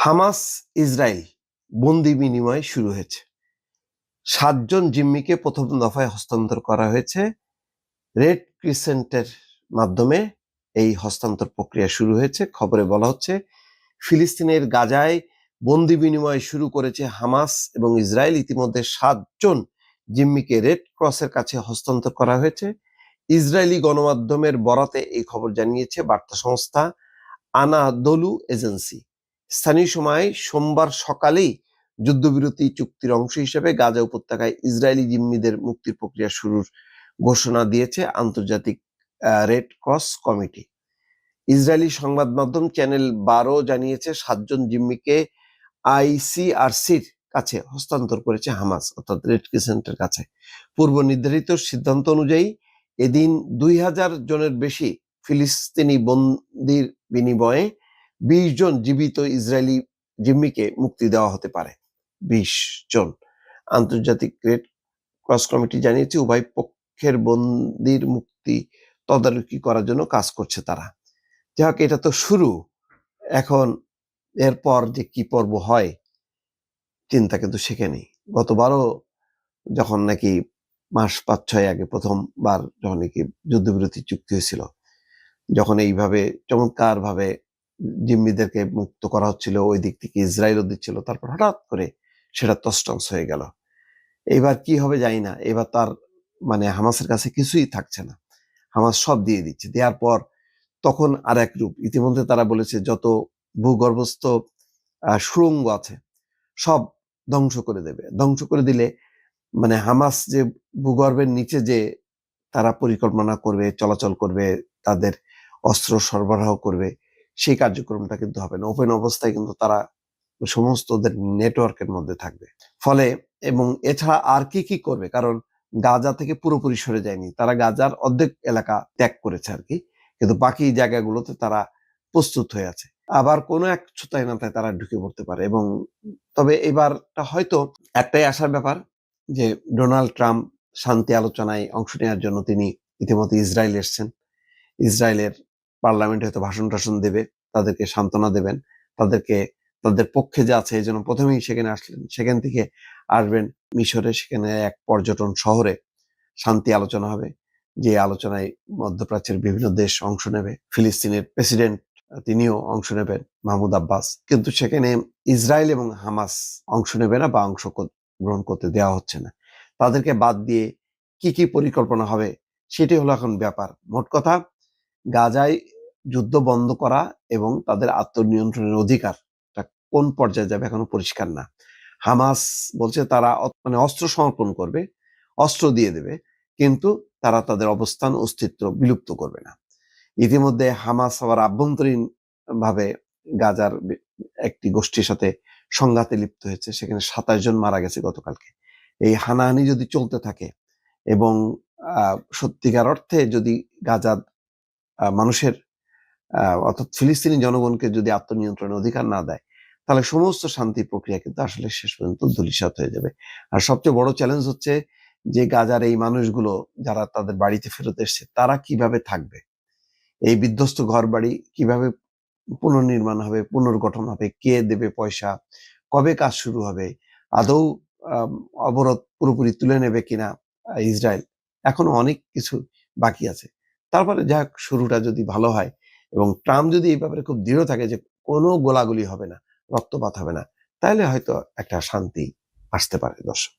Hamas Israel বন্দি বিনিময় শুরু হয়েছে। সাতজন জিম্মিকে প্রথম দফায় হস্তান্তর করা হয়েছে। রেড ক্রিসেন্টের মাধ্যমে এই হস্তান্তর প্রক্রিয়া শুরু হয়েছে। খবরে বলা হচ্ছে, ফিলিস্তিনের গাজায় বন্দি বিনিময় শুরু করেছে হামাস এবং ইসরায়েল ইতিমধ্যে সাতজন জিম্মিকে রেড ক্রসের কাছে হস্তান্তর করা হয়েছে। ইসরায়েলি গণমাধ্যমের বরাতে এই খবর জানিয়েছে বার্তা সংস্থা আনাদলু এজেন্সি। স্থানীয় সময় সোমবার সকালেই যুদ্ধবিরতি চুক্তির অংশ হিসেবে গাজা উপত্যকায় ইসরায়েলি জিম্মিদের মুক্তির প্রক্রিয়া শুরুর ঘোষণা দিয়েছে আন্তর্জাতিক রেড ক্রস কমিটি ইসরায়েলি সংবাদ মাধ্যম চ্যানেল বারো জানিয়েছে সাতজন জিম্মিকে আইসিআরসির কাছে হস্তান্তর করেছে হামাস, অর্থাৎ রেড ক্রিসেন্টের কাছে। পূর্ব নির্ধারিত সিদ্ধান্ত অনুযায়ী এদিন দুই হাজার জনের বেশি ফিলিস্তিনি বন্দির বিনিময়ে বিশ জন জীবিত ইসরায়েলি জিম্মিকে মুক্তি দেওয়া হতে পারে। বিশ জন। আন্তর্জাতিক রেড ক্রস কমিটি জানিয়েছে, উভয় পক্ষের বন্দির মুক্তি তদারকি করার জন্য কাজ করছে তারা। যাই হোক, এটা তো শুরু। এখন এরপর যে কি পর্ব হয়, চিন্তা কিন্তু সেখানেই। গতবারও যখন নাকি মাস পাঁচ, ছয় আগে প্রথমবার যখন নাকি যুদ্ধবিরতি চুক্তি হয়েছিল, যখন এইভাবে চমৎকার ভাবে জিম্মিদেরকে মুক্ত করা হচ্ছিল ওই দিক থেকে ইসরায়েলও দিচ্ছিল। তারপর হঠাৎ করে সেটা তস্টংস হয়ে গেল। এবার কি হবে জানি না। এবার তার মানে হামাসের কাছে কিছুই থাকছে না। হামাস সব দিয়ে দিচ্ছে। দেওয়ার পর তখন আর এক রূপ। ইতিমধ্যে তারা বলেছে যত ভূগর্ভস্থ আহ, সুড়ঙ্গ আছে সব ধ্বংস করে দেবে। ধ্বংস করে দিলে মানে হামাস যে ভূগর্ভের নিচে যে তারা পরিকল্পনা করবে চলাচল করবে তাদের অস্ত্র সরবরাহ করবে সেই কার্যক্রমটা কিন্তু হবে না। ওপেন অবস্থায় কিন্তু তারা সমস্ত ওদের নেটওয়ার্কের মধ্যে থাকবে। ফলে এবং এছাড়া আর কি কি করবে? কারণ গাজা থেকে পুরোপুরি সরে যায়নি। তারা গাজার অর্ধেক এলাকা ত্যাগ করেছে আর কি। কিন্তু বাকি জায়গাগুলোতে তারা প্রস্তুত হয়ে আছে। আবার কোনো এক ছুতায় না তারা ঢুকে পড়তে পারে এবং তবে এবারটা হয়তো একটাই আসার ব্যাপার যে ডোনাল্ড ট্রাম্প শান্তি আলোচনায় অংশ নেওয়ার জন্য তিনি ইতিমধ্যে ইসরায়েল এসছেন। ইসরায়েলের পার্লামেন্টে হয়তো ভাষণ টাষণ দেবে। তাদেরকে সান্ত্বনা দেবেন। তাদেরকে, তাদের পক্ষে যে আছে, এই জন্য প্রথমেই সেখানে আসলেন। সেখান থেকে আসবেন মিশরে, সেখানে এক পর্যটন শহরে। শান্তি আলোচনা হবে, যে আলোচনায় মধ্যপ্রাচ্যের বিভিন্ন দেশ অংশ নেবে। ফিলিস্তিনের প্রেসিডেন্ট, তিনিও অংশ নেবেন, মাহমুদ আব্বাস। কিন্তু সেখানে ইসরায়েল এবং হামাস অংশ নেবে না বা অংশ গ্রহণ করতে দেওয়া হচ্ছে না। তাদেরকে বাদ দিয়ে কি কি পরিকল্পনা হবে, সেটি হলো এখন ব্যাপার। মোট কথা, গাজায় যুদ্ধ বন্ধ করা এবং তাদের আত্মনিয়ন্ত্রণের অধিকারটা কোন পর্যায়ে যাবে এখনও পরিষ্কার না। হামাস বলছে তারা মানে অস্ত্র সমর্পণ করবে, অস্ত্র দিয়ে দেবে, কিন্তু তারা তাদের অবস্থান, অস্তিত্ব বিলুপ্ত করবে না। ইতিমধ্যে হামাস আবার আভ্যন্তরীণ ভাবে গাজার একটি গোষ্ঠীর সাথে সংঘাতে লিপ্ত হয়েছে, সেখানে সাতাশ জন মারা গেছে গতকালকে। এই হানাহানি যদি চলতে থাকে এবং সত্যিকার অর্থে যদি গাজার মানুষের অর্থাৎ ফিলিস্তিনি জনগণকে যদি আত্মনিয়ন্ত্রণের অধিকার না দেয়, তাহলে সমস্ত শান্তি প্রক্রিয়া কিন্তু আসলে শেষ পর্যন্ত ধূলিসাৎ হয়ে যাবে। আর সবচেয়ে বড় চ্যালেঞ্জ হচ্ছে যে গাজার এই মানুষগুলো যারা তাদের বাড়িতে ফেরত এসছে, তারা কীভাবে থাকবে? এই বিধ্বস্ত ঘর বাড়ি কীভাবে পুনর্নির্মাণ হবে, পুনর্গঠন হবে, কে দেবে পয়সা, কবে কাজ শুরু হবে, আদৌ অবরোধ পুরোপুরি তুলে নেবে কিনা ইসরায়েল? এখনও অনেক কিছু বাকি আছে। তারপরে যাক, শুরুটা যদি ভালো হয় এবং ট্রাম্প যদি এই ব্যাপারে খুব দৃঢ় থাকে যে কোনো গোলাগুলি হবে না, রক্তপাত হবে না, তাহলে হয়তো একটা শান্তি আসতে পারে দর্শক।